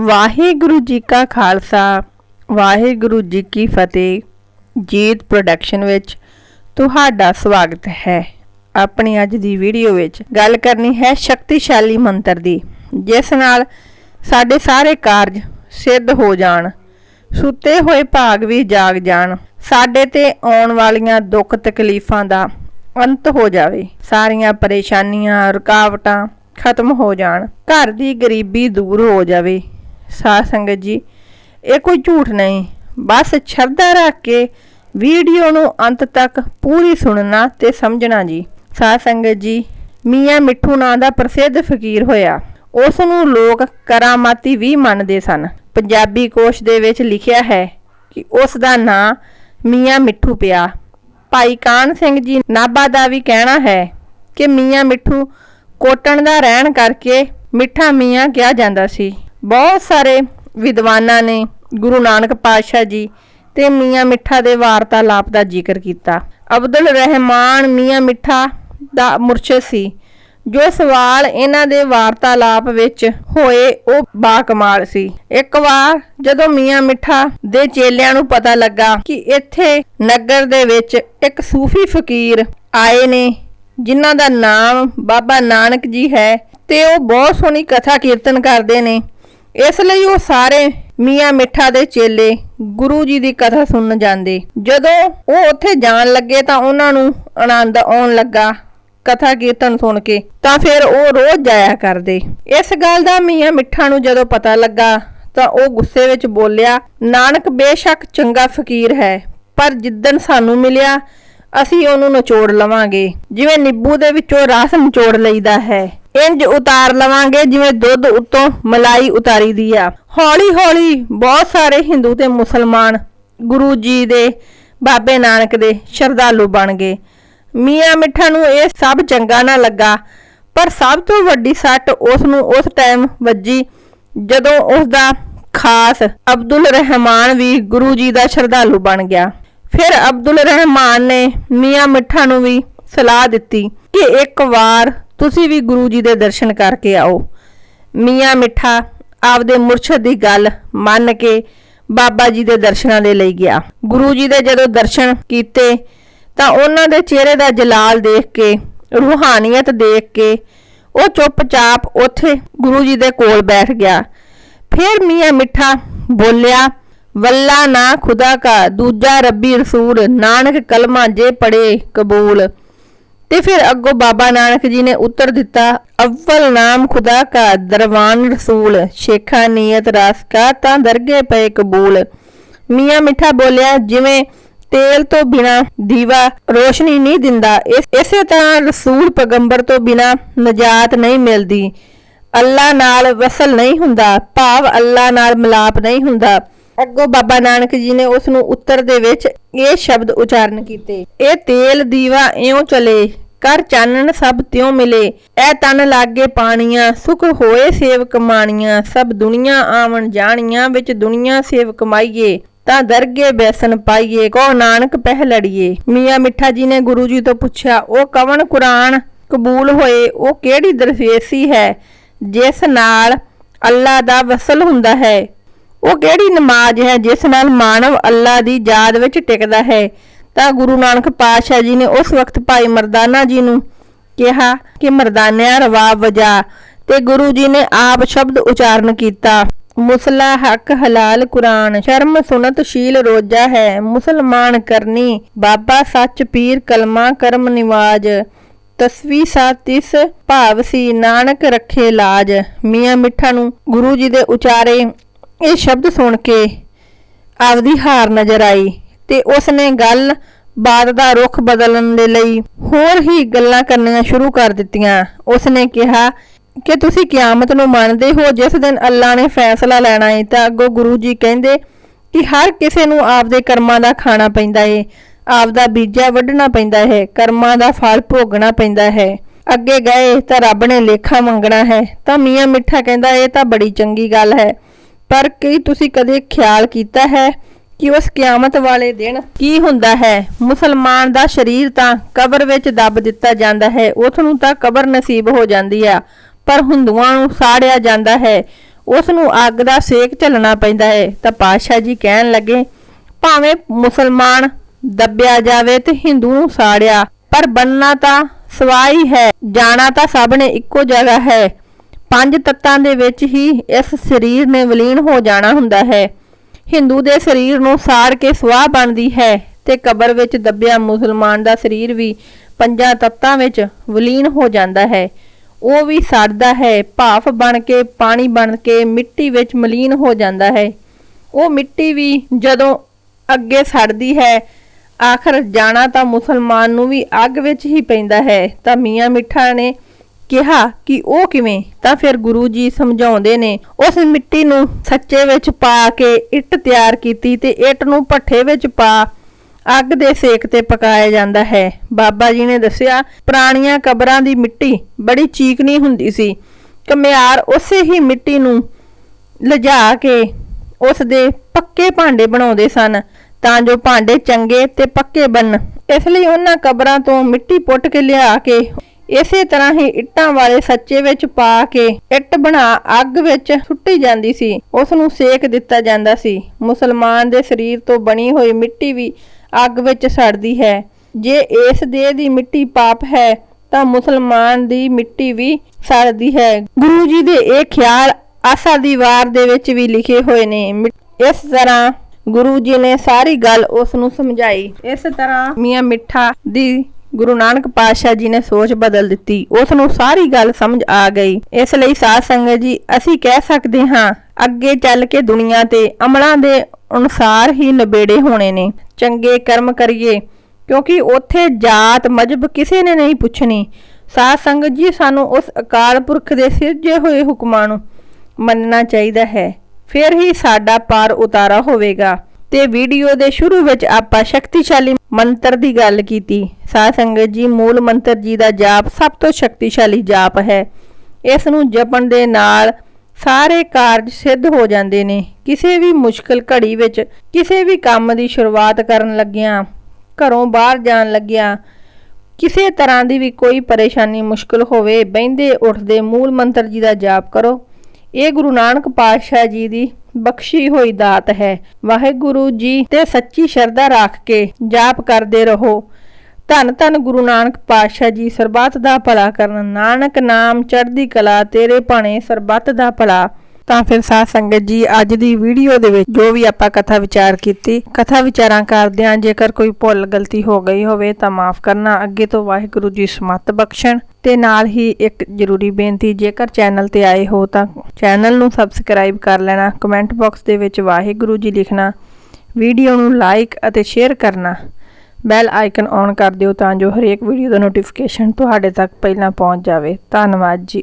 ਵਾਹਿਗੁਰੂ ਜੀ ਕਾ ਖਾਲਸਾ, ਵਾਹਿਗੁਰੂ ਜੀ ਕੀ ਫਤਿਹ। ਜੀਤ ਪ੍ਰੋਡਕਸ਼ਨ ਵਿੱਚ ਤੁਹਾਡਾ ਸਵਾਗਤ ਹੈ। ਆਪਣੀ ਅੱਜ ਦੀ ਵੀਡੀਓ ਵਿੱਚ ਗੱਲ ਕਰਨੀ ਹੈ ਸ਼ਕਤੀਸ਼ਾਲੀ ਮੰਤਰ ਦੀ, ਜਿਸ ਨਾਲ ਸਾਡੇ ਸਾਰੇ ਕਾਰਜ ਸਿੱਧ ਹੋ ਜਾਣ, ਸੁੱਤੇ ਹੋਏ ਭਾਗ ਵੀ ਜਾਗ ਜਾਣ, ਸਾਡੇ ਤੇ ਆਉਣ ਵਾਲੀਆਂ ਦੁੱਖ ਤਕਲੀਫਾਂ ਦਾ ਅੰਤ ਹੋ ਜਾਵੇ। ਸਾਰੀਆਂ ਪਰੇਸ਼ਾਨੀਆਂ, ਰੁਕਾਵਟਾਂ ਖਤਮ ਹੋ ਜਾਣ, ਘਰ ਦੀ ਗਰੀਬੀ ਦੂਰ ਹੋ ਜਾਵੇ। ਸਾਧ ਸੰਗਤ ਜੀ, ਇਹ ਕੋਈ ਝੂਠ ਨਹੀਂ। ਬਸ ਸ਼ਰਧਾ ਰੱਖ ਕੇ ਵੀਡੀਓ ਨੂੰ ਅੰਤ ਤੱਕ ਪੂਰੀ ਸੁਣਨਾ ਤੇ ਸਮਝਣਾ ਜੀ। ਸਾਧ ਸੰਗਤ ਜੀ, ਮੀਆਂ ਮਿੱਠੂ ਨਾਂ ਦਾ ਪ੍ਰਸਿੱਧ ਫਕੀਰ ਹੋਇਆ। ਉਸ ਨੂੰ ਲੋਕ ਕਰਾਮਾਤੀ ਵੀ ਮੰਨਦੇ ਸਨ। ਪੰਜਾਬੀ ਕੋਸ਼ ਦੇ ਵਿੱਚ ਲਿਖਿਆ ਹੈ ਕਿ ਉਸ ਦਾ ਨਾਂ ਮੀਆਂ ਮਿੱਠੂ ਪਿਆ। ਭਾਈ ਕਾਨ ਸਿੰਘ ਜੀ ਨਾਭਾ ਦਾ ਵੀ ਕਹਿਣਾ ਹੈ ਕਿ ਮੀਆਂ ਮਿੱਠੂ ਕੋਟਣ ਦਾ ਰਹਿਣ ਕਰਕੇ ਮਿੱਠਾ ਮੀਆਂ ਕਿਹਾ ਜਾਂਦਾ ਸੀ। ਬਹੁਤ ਸਾਰੇ ਵਿਦਵਾਨਾਂ ਨੇ ਗੁਰੂ ਨਾਨਕ ਪਾਤਸ਼ਾਹ ਜੀ ਤੇ ਮੀਆਂ ਮਿੱਠਾ ਦੇ ਵਾਰਤਾਲਾਪ ਦਾ ਜ਼ਿਕਰ ਕੀਤਾ। ਅਬਦੁਲ ਰਹਿਮਾਨ ਮੀਆਂ ਮਿੱਠਾ ਦਾ ਮੁਰਸ਼ਿਦ ਸੀ, ਜੋ ਸਵਾਲ ਇਹਨਾਂ ਦੇ ਵਾਰਤਾਲਾਪ ਵਿੱਚ ਹੋਏ ਉਹ ਬਾਕਮਾਲ ਸੀ। ਇੱਕ ਵਾਰ ਜਦੋਂ ਮੀਆਂ ਮਿੱਠਾ ਦੇ ਚੇਲਿਆਂ ਨੂੰ ਪਤਾ ਲੱਗਾ ਕਿ ਇੱਥੇ ਨਗਰ ਦੇ ਵਿੱਚ ਇੱਕ ਸੂਫੀ ਫਕੀਰ ਆਏ ਨੇ, ਜਿਨ੍ਹਾਂ ਦਾ ਨਾਮ ਬਾਬਾ ਨਾਨਕ ਜੀ ਹੈ ਤੇ ਉਹ ਬਹੁਤ ਸੋਹਣੀ ਕਥਾ ਕੀਰਤਨ ਕਰਦੇ ਨੇ ਇਸ ਲਈ ਉਹ ਸਾਰੇ ਮੀਆਂ ਮਿੱਠਾ ਦੇ ਚੇਲੇ ਗੁਰੂ ਜੀ ਦੀ ਕਥਾ ਸੁਣਨ ਜਾਂਦੇ। ਜਦੋਂ ਉਹ ਉੱਥੇ ਜਾਣ ਲੱਗੇ ਤਾਂ ਉਹਨਾਂ ਨੂੰ ਆਨੰਦ ਆਉਣ ਲੱਗਾ ਕਥਾ ਕੀਰਤਨ ਸੁਣ ਕੇ, ਤਾਂ ਫਿਰ ਉਹ ਰੋਜ਼ ਜਾਇਆ ਕਰਦੇ। ਇਸ ਗੱਲ ਦਾ ਮੀਆਂ ਮਿੱਠਾ ਨੂੰ ਜਦੋਂ ਪਤਾ ਲੱਗਾ, ਤਾਂ ਉਹ ਗੁੱਸੇ ਵਿੱਚ ਬੋਲਿਆ, ਨਾਨਕ, ਬੇਸ਼ੱਕ ਚੰਗਾ ਫਕੀਰ ਹੈ, ਪਰ ਜਿੱਦਣ ਸਾਨੂੰ ਮਿਲਿਆ, ਅਸੀਂ ਉਹਨੂੰ ਨਿਚੋੜ ਲਵਾਂਗੇ। ਜਿਵੇਂ ਨਿੰਬੂ ਦੇ ਵਿੱਚੋਂ ਰਸ ਨਿਚੋੜ ਲਈਦਾ ਹੈ। ਇੰਜ ਉਤਾਰ ਲਵਾਂਗੇ ਜਿਵੇਂ ਦੁੱਧ ਉੱਤੋਂ ਮਲਾਈ ਉਤਾਰੀ ਦੀ ਆ। ਹੌਲੀ ਹੌਲੀ ਬਹੁਤ ਸਾਰੇ ਹਿੰਦੂ ਤੇ ਮੁਸਲਮਾਨ ਗੁਰੂ ਜੀ ਦੇ ਬਾਬੇ ਨਾਨਕ ਦੇ ਸ਼ਰਧਾਲੂ ਬਣ ਗਏ। ਮੀਆਂ ਮਿੱਠਾ ਨੂੰ ਇਹ ਸਭ ਚੰਗਾ ਨਾ ਲੱਗਾ, ਪਰ ਸਭ ਤੋਂ ਵੱਡੀ ਸੱਟ ਉਸ ਨੂੰ ਉਸ ਟਾਈਮ ਵੱਜੀ ਜਦੋਂ ਉਸ ਦਾ ਖਾਸ ਅਬਦੁਲ ਰਹਿਮਾਨ ਵੀ ਗੁਰੂ ਜੀ ਦਾ ਸ਼ਰਧਾਲੂ ਬਣ ਗਿਆ। ਫਿਰ ਅਬਦੁਲ ਰਹਿਮਾਨ ਨੇ ਮੀਆਂ ਮਿੱਠਾ ਨੂੰ ਵੀ ਸਲਾਹ ਦਿੱਤੀ ਕਿ ਇੱਕ ਵਾਰ ਤੁਸੀਂ ਵੀ ਗੁਰੂ ਜੀ ਦੇ ਦਰਸ਼ਨ ਕਰਕੇ ਆਓ। ਮੀਆਂ ਮਿੱਠਾ ਆਪਦੇ ਮੁਰਸ਼ਦ ਦੀ ਗੱਲ ਮੰਨ ਕੇ ਬਾਬਾ ਜੀ ਦੇ ਦਰਸ਼ਨਾਂ ਦੇ ਲਈ ਗਿਆ। ਗੁਰੂ ਜੀ ਦੇ ਜਦੋਂ ਦਰਸ਼ਨ ਕੀਤੇ ਤਾਂ ਉਹਨਾਂ ਦੇ ਚਿਹਰੇ ਦਾ ਜਲਾਲ ਦੇਖ ਕੇ, ਰੂਹਾਨੀਅਤ ਦੇਖ ਕੇ ਉਹ ਚੁੱਪਚਾਪ ਉੱਥੇ ਗੁਰੂ ਜੀ ਦੇ ਕੋਲ ਬੈਠ ਗਿਆ। ਫਿਰ ਮੀਆਂ ਮਿੱਠਾ ਬੋਲਿਆ, ਵੱਲਾ ਨਾ ਖੁਦਾ ਕਾ, ਦੂਜਾ ਰੱਬੀ ਰਸੂਲ, ਨਾਨਕ ਕਲਮਾ ਜੇ ਪੜੇ ਕਬੂਲ। ਤੇ ਫਿਰ ਅੱਗੋਂ ਬਾਬਾ ਨਾਨਕ ਜੀ ਨੇ ਉੱਤਰ ਦਿੱਤਾ, ਅਵਲ ਨਾਮ ਖੁਦਾ ਕਾ, ਦਰਵਾਨ ਰਸੂਲ, ਸ਼ੇਖਾ ਨੀਅਤ ਰਸ ਕਾ, ਤਾਂ ਦਰਗੇ ਪਏ ਕਬੂਲ। ਮੀਆਂ ਮਿੱਠਾ ਬੋਲਿਆ, ਜਿਵੇਂ ਤੇਲ ਤੋਂ ਬਿਨਾ ਦੀਵਾ ਰੋਸ਼ਨੀ ਨਹੀਂ ਦਿੰਦਾ, ਇਸੇ ਤਰ੍ਹਾਂ ਰਸੂਲ ਪੈਗੰਬਰ ਤੋਂ ਬਿਨਾ ਨਜਾਤ ਨਹੀਂ ਮਿਲਦੀ। ਅੱਲਾ ਨਾਲ ਵਸਲ ਨਹੀਂ ਹੁੰਦਾ, ਭਾਵ ਅੱਲਾ ਨਾਲ ਮਿਲਾਪ ਨਹੀਂ ਹੁੰਦਾ। ਅੱਗੋਂ ਬਾਬਾ ਨਾਨਕ ਜੀ ਨੇ ਉਸ ਨੂੰ ਉੱਤਰ ਦੇ ਵਿੱਚ ਇਹ ਸ਼ਬਦ ਉਚਾਰਨ ਕੀਤੇ। ਇਹ ਤੇਲ ਦੀਵਾ ਇਉਂ ਚਲੇ ਕਰ ਚਾਨਣ ਸਭ ਤਿਉ ਮਿਲੇ। ਐ ਤਨ ਲਾਗੇ ਪਾਣੀਆਂ, ਸੁਖ ਹੋਏ ਸੇਵ ਕਮਾਣੀਆਂ ਸਭ ਦੁਨੀਆ ਆਵਣ ਜਾਣੀਆਂ, ਵਿੱਚ ਦੁਨੀਆ ਸੇਵ ਕਮਾਈਏ ਤਾਂ ਦਰਗੇ ਬੈਸਨ ਪਾਈਏ, ਕੋ ਨਾਨਕ ਪਹਿ ਲੜੀਏ। ਮੀਆਂ ਮਿੱਠਾ ਜੀ ਨੇ ਗੁਰੂ ਜੀ ਤੋਂ ਪੁੱਛਿਆ, ਉਹ ਕਵਨ ਕੁਰਾਨ ਕਬੂਲ ਹੋਏ? ਉਹ ਕਿਹੜੀ ਦਰਵੇਸੀ ਹੈ, ਜਿਸ ਨਾਲ ਅੱਲਾ ਦਾ ਵਸਲ ਹੁੰਦਾ ਹੈ? ਉਹ ਕਿਹੜੀ ਨਮਾਜ਼ ਹੈ ਜਿਸ ਨਾਲ ਮਾਨਵ ਅੱਲਾ ਦੀ ਯਾਦ ਵਿੱਚ ਟਿਕਦਾ ਹੈ? ਤਾਂ ਗੁਰੂ ਨਾਨਕ ਪਾਤਸ਼ਾਹ ਜੀ ਨੇ ਉਸ ਵਕਤ ਭਾਈ ਮਰਦਾਨਾ ਜੀ ਨੂੰ ਕਿਹਾ ਕਿ ਮਰਦਾਨਿਆ ਰਵਾਬ ਵਜਾ ਤੇ ਗੁਰੂ ਜੀ ਨੇ ਆਪ ਸ਼ਬਦ ਉਚਾਰਨ ਕੀਤਾ, ਮੁਸਲਾ ਹੱਕ ਹਲਾਲ ਕੁਰਾਨ, ਸ਼ਰਮ ਸੁਨਤ ਸ਼ੀਲ ਰੋਜਾ ਹੈ, ਮੁਸਲਮਾਨ ਕਰਨੀ, ਬਾਬਾ ਸੱਚ ਪੀਰ ਕਲਮਾ ਕਰਮ ਨਿਵਾਜ, ਤਸਵੀ ਸਾਤਿਸ ਭਾਵ ਸੀ ਨਾਨਕ ਰੱਖੇ ਲਾਜ। ਮੀਆਂ ਮਿੱਠਾ ਨੂੰ ਗੁਰੂ ਜੀ ਦੇ ਉਚਾਰੇ ਇਹ ਸ਼ਬਦ ਸੁਣ ਕੇ ਆਪਦੀ ਹਾਰ ਨਜ਼ਰ ਆਈ ਤੇ ਉਸ ਨੇ ਗੱਲ ਬਾਤ ਦਾ ਰੁਖ ਬਦਲਣ ਦੇ ਲਈ ਹੋਰ ਹੀ ਗੱਲਾਂ ਕਰਨੀਆਂ ਸ਼ੁਰੂ ਕਰ ਦਿੱਤੀਆਂ। ਉਸ ਨੇ ਕਿਹਾ ਕਿ ਤੁਸੀਂ ਕਿਆਮਤ ਨੂੰ ਮੰਨਦੇ ਹੋ, ਜਿਸ ਦਿਨ ਅੱਲਾ ਨੇ ਫੈਸਲਾ ਲੈਣਾ ਹੈ ਤਾਂ ਅੱਗੋਂ ਗੁਰੂ ਜੀ ਕਹਿੰਦੇ ਕਿ ਹਰ ਕਿਸੇ ਨੂੰ ਆਪਦੇ ਕਰਮਾਂ ਦਾ ਖਾਣਾ ਪੈਂਦਾ ਹੈ ਆਪਦਾ ਬੀਜਾ ਵੱਢਣਾ ਪੈਂਦਾ ਹੈ, ਕਰਮਾਂ ਦਾ ਫਲ ਭੋਗਣਾ ਪੈਂਦਾ ਹੈ। ਅੱਗੇ ਗਏ ਤਾਂ ਰੱਬ ਨੇ ਲੇਖਾ ਮੰਗਣਾ ਹੈ, ਤਾਂ ਮੀਆਂ ਮਿੱਠਾ ਕਹਿੰਦਾ, ਇਹ ਤਾਂ ਬੜੀ ਚੰਗੀ ਗੱਲ ਹੈ। ਪਰ ਕੀ ਤੁਸੀਂ ਕਦੇ ਖਿਆਲ ਕੀਤਾ ਹੈ ਕਿ ਉਸ ਕਿਆਮਤ ਵਾਲੇ ਦਿਨ ਕੀ ਹੁੰਦਾ ਹੈ? ਮੁਸਲਮਾਨ ਦਾ ਸਰੀਰ ਤਾਂ ਕਬਰ ਵਿੱਚ ਦੱਬ ਦਿੱਤਾ ਜਾਂਦਾ ਹੈ ਉਸ ਨੂੰ ਤਾਂ ਕਬਰ ਨਸੀਬ ਹੋ ਜਾਂਦੀ ਆ, ਪਰ ਹਿੰਦੂਆਂ ਨੂੰ ਸਾੜਿਆ ਜਾਂਦਾ ਹੈ। ਉਸ ਨੂੰ ਅੱਗ ਦਾ ਸੇਕ ਝੱਲਣਾ ਪੈਂਦਾ ਹੈ। ਤਾਂ ਪਾਤਸ਼ਾਹ ਜੀ ਕਹਿਣ ਲੱਗੇ, ਭਾਵੇਂ ਮੁਸਲਮਾਨ ਦੱਬਿਆ ਜਾਵੇ ਤੇ ਹਿੰਦੂ ਨੂੰ ਸਾੜਿਆ, ਪਰ ਬੰਨਣਾ ਤਾਂ ਸਵਾਈ ਹੈ, ਜਾਣਾ ਤਾਂ ਸਭ ਨੇ ਇੱਕੋ ਜਗ੍ਹਾ ਹੈ। ਪੰਜ ਤੱਤਾਂ ਦੇ ਵਿੱਚ ਹੀ ਇਸ ਸਰੀਰ ਨੇ ਵਿਲੀਨ ਹੋ ਜਾਣਾ ਹੁੰਦਾ ਹੈ। ਹਿੰਦੂ ਦੇ ਸਰੀਰ ਨੂੰ ਸਾੜ ਕੇ ਸਵਾਹ ਬਣਦੀ ਹੈ ਤੇ ਕਬਰ ਵਿੱਚ ਦੱਬਿਆ ਮੁਸਲਮਾਨ ਦਾ ਸਰੀਰ ਵੀ ਪੰਜਾਂ ਤੱਤਾਂ ਵਿੱਚ ਵਿਲੀਨ ਹੋ ਜਾਂਦਾ ਹੈ। ਉਹ ਵੀ ਸੜਦਾ ਹੈ, ਭਾਫ ਬਣ ਕੇ, ਪਾਣੀ ਬਣ ਕੇ, ਮਿੱਟੀ ਵਿੱਚ ਮਲੀਨ ਹੋ ਜਾਂਦਾ ਹੈ। ਉਹ ਮਿੱਟੀ ਵੀ ਜਦੋਂ ਅੱਗੇ ਸੜਦੀ ਹੈ, ਆਖਰ ਜਾਣਾ ਤਾਂ ਮੁਸਲਮਾਨ ਨੂੰ ਵੀ ਅੱਗ ਵਿੱਚ ਹੀ ਪੈਂਦਾ ਹੈ। ਤਾਂ ਮੀਆਂ ਮਿੱਠਾ ਨੇ ਕਿਹਾ ਕਿ ਉਹ ਕਿਵੇਂ? ਤਾਂ ਫਿਰ ਗੁਰੂ ਜੀ ਸਮਝਾਉਂਦੇ ਨੇ, ਉਸ ਮਿੱਟੀ ਨੂੰ ਸੱਚੇ ਵਿੱਚ ਪਾ ਕੇ ਇੱਟ ਤਿਆਰ ਕੀਤੀ ਤੇ ਇੱਟ ਨੂੰ ਭੱਠੇ ਵਿੱਚ ਪਾ ਅੱਗ ਦੇ ਸੇਕ ਤੇ ਪਕਾਇਆ ਜਾਂਦਾ ਹੈ। ਬਾਬਾ ਜੀ ਨੇ ਦੱਸਿਆ, ਪੁਰਾਣੀਆਂ ਕਬਰਾਂ ਦੀ ਮਿੱਟੀ ਬੜੀ ਚੀਕਣੀ ਹੁੰਦੀ ਸੀ। ਕਮਿਆਰ ਉਸੇ ਹੀ ਮਿੱਟੀ ਨੂੰ ਲਿਜਾ ਕੇ ਉਸ ਦੇ ਪੱਕੇ ਭਾਂਡੇ ਬਣਾਉਂਦੇ ਸਨ, ਤਾਂ ਜੋ ਭਾਂਡੇ ਚੰਗੇ ਤੇ ਪੱਕੇ ਬਣਨ। ਇਸ ਲਈ ਉਹਨਾਂ ਕਬਰਾਂ ਤੋਂ ਮਿੱਟੀ ਪੁੱਟ ਕੇ ਲਿਆ ਕੇ ਇਸੇ ਤਰ੍ਹਾਂ ਹੀ ਇੱਟਾਂ ਵਾਲੇ ਸੱਚੇ ਵਿੱਚ ਪਾ ਕੇ ਇੱਟ ਬਣਾ ਅੱਗ ਵਿੱਚ ਸੁੱਟੀ ਜਾਂਦੀ ਸੀ। ਉਸ ਨੂੰ ਸੇਕ ਦਿੱਤਾ ਜਾਂਦਾ ਸੀ। ਮੁਸਲਮਾਨ ਦੇ ਸਰੀਰ ਤੋਂ ਬਣੀ ਹੋਈ ਮਿੱਟੀ ਵੀ ਅੱਗ ਵਿੱਚ ਸੜਦੀ ਹੈ। ਜੇ ਇਸ ਦੇਹ ਦੀ ਮਿੱਟੀ ਪਾਪ ਹੈ, ਤਾਂ ਮੁਸਲਮਾਨ ਦੀ ਮਿੱਟੀ ਵੀ ਸੜਦੀ ਹੈ। ਗੁਰੂ ਜੀ ਦੇ ਇਹ ਖਿਆਲ ਆਸਾ ਦੀ ਵਾਰ ਦੇ ਵਿੱਚ ਵੀ ਲਿਖੇ ਹੋਏ ਨੇ। ਇਸ ਤਰ੍ਹਾਂ ਗੁਰੂ ਜੀ ਨੇ ਸਾਰੀ ਗੱਲ ਉਸ ਨੂੰ ਸਮਝਾਈ। ਇਸ ਤਰ੍ਹਾਂ ਮੀਆਂ ਮਿੱਠਾ ਦੀ ਗੁਰੂ ਨਾਨਕ ਪਾਤਸ਼ਾਹ ਜੀ ਨੇ ਸੋਚ ਬਦਲ ਦਿੱਤੀ। ਉਸ ਨੂੰ ਸਾਰੀ ਗੱਲ ਸਮਝ ਆ ਗਈ। ਇਸ ਲਈ ਸਾਧ ਸੰਗਤ ਜੀ, ਅਸੀਂ ਕਹਿ ਸਕਦੇ ਹਾਂ, ਅੱਗੇ ਚੱਲ ਕੇ ਦੁਨੀਆ ਤੇ ਅਮਲਾਂ ਦੇ ਅਨੁਸਾਰ ਹੀ ਨਿਬੇੜੇ ਹੋਣੇ ਨੇ। ਚੰਗੇ ਕਰਮ ਕਰੀਏ, ਕਿਉਂਕਿ ਉੱਥੇ ਜਾਤ ਮਜਬ ਕਿਸੇ ਨੇ ਨਹੀਂ ਪੁੱਛਣੀ। ਸਾਧ ਸੰਗਤ ਜੀ, ਸਾਨੂੰ ਉਸ ਅਕਾਲ ਪੁਰਖ ਦੇ ਸਿਰਜੇ ਹੋਏ ਹੁਕਮਾਂ ਨੂੰ ਮੰਨਣਾ ਚਾਹੀਦਾ ਹੈ। ਫਿਰ ਹੀ ਸਾਡਾ ਪਾਰ ਉਤਾਰਾ ਹੋਵੇਗਾ। ਤੇ ਵੀਡੀਓ ਦੇ ਸ਼ੁਰੂ ਵਿੱਚ ਆਪਾਂ ਸ਼ਕਤੀਸ਼ਾਲੀ ਮੰਤਰ ਦੀ ਗੱਲ ਕੀਤੀ। ਸਾਧ ਸੰਗਤ ਜੀ, ਮੂਲ ਮੰਤਰ ਜੀ ਦਾ ਜਾਪ ਸਭ ਤੋਂ ਸ਼ਕਤੀਸ਼ਾਲੀ ਜਾਪ ਹੈ। ਇਸ ਨੂੰ ਜਪਣ ਦੇ ਨਾਲ ਸਾਰੇ ਕਾਰਜ ਸਿੱਧ ਹੋ ਜਾਂਦੇ ਨੇ। ਕਿਸੇ ਵੀ ਮੁਸ਼ਕਲ ਘੜੀ ਵਿੱਚ ਕਿਸੇ ਵੀ ਕੰਮ ਦੀ ਸ਼ੁਰੂਆਤ ਕਰਨ ਲੱਗਿਆਂ, ਘਰੋਂ ਬਾਹਰ ਜਾਣ ਲੱਗਿਆਂ, ਕਿਸੇ ਤਰ੍ਹਾਂ ਦੀ ਵੀ ਕੋਈ ਪਰੇਸ਼ਾਨੀ ਮੁਸ਼ਕਲ ਹੋਵੇ, ਬਹਿੰਦੇ ਉੱਠਦੇ ਮੂਲ ਮੰਤਰ ਜੀ ਦਾ ਜਾਪ ਕਰੋ। ਇਹ ਗੁਰੂ ਨਾਨਕ ਪਾਤਸ਼ਾਹ ਜੀ ਦੀ ਬਖਸ਼ੀ ਹੋਈ ਦਾਤ ਹੈ। ਵਾਹਿਗੁਰੂ ਜੀ ਤੇ ਸੱਚੀ ਸ਼ਰਧਾ ਰੱਖ ਕੇ ਜਾਪ ਕਰਦੇ ਰਹੋ। ਧੰਨ ਧੰਨ ਗੁਰੂ ਨਾਨਕ ਪਾਤਸ਼ਾਹ ਜੀ, ਸਰਬੱਤ ਦਾ ਭਲਾ ਕਰਨ। ਨਾਨਕ ਨਾਮ ਚੜ੍ਹਦੀ ਕਲਾ, ਤੇਰੇ ਭਾਣੇ ਸਰਬੱਤ ਦਾ ਭਲਾ। ਤਾਂ ਫਿਰ ਸਾਧ ਸੰਗਤ ਜੀ, ਅੱਜ ਦੀ ਵੀਡੀਓ ਦੇ ਵਿੱਚ ਜੋ ਵੀ ਆਪਾਂ ਕਥਾ ਵਿਚਾਰ ਕੀਤੀ, ਕਥਾ ਵਿਚਾਰਾਂ ਕਰਦਿਆਂ ਜੇਕਰ ਕੋਈ ਭੁੱਲ, ਗਲਤੀ ਹੋ ਗਈ ਹੋਵੇ ਤਾਂ ਮਾਫ ਕਰਨਾ। ਅੱਗੇ ਤੋਂ ਵਾਹਿਗੁਰੂ ਜੀ ਸਮਤ ਬਖਸ਼ਣ। ਤੇ ਨਾਲ ਹੀ ਇੱਕ ਜ਼ਰੂਰੀ ਬੇਨਤੀ, ਜੇਕਰ ਚੈਨਲ ਤੇ ਆਏ ਹੋ ਤਾਂ ਚੈਨਲ ਨੂੰ ਸਬਸਕ੍ਰਾਈਬ ਕਰ ਲੈਣਾ। ਕਮੈਂਟ ਬਾਕਸ ਦੇ ਵਿੱਚ ਵਾਹਿਗੁਰੂ ਜੀ ਲਿਖਣਾ। ਵੀਡੀਓ ਨੂੰ ਲਾਈਕ ਅਤੇ ਸ਼ੇਅਰ ਕਰਨਾ। ਬੈਲ ਆਈਕਨ ਔਨ ਕਰ ਦਿਓ ਤਾਂ ਜੋ ਹਰੇਕ ਵੀਡੀਓ ਦਾ ਨੋਟੀਫਿਕੇਸ਼ਨ ਤੁਹਾਡੇ ਤੱਕ ਪਹਿਲਾਂ ਪਹੁੰਚ ਜਾਵੇ। ਧੰਨਵਾਦ ਜੀ।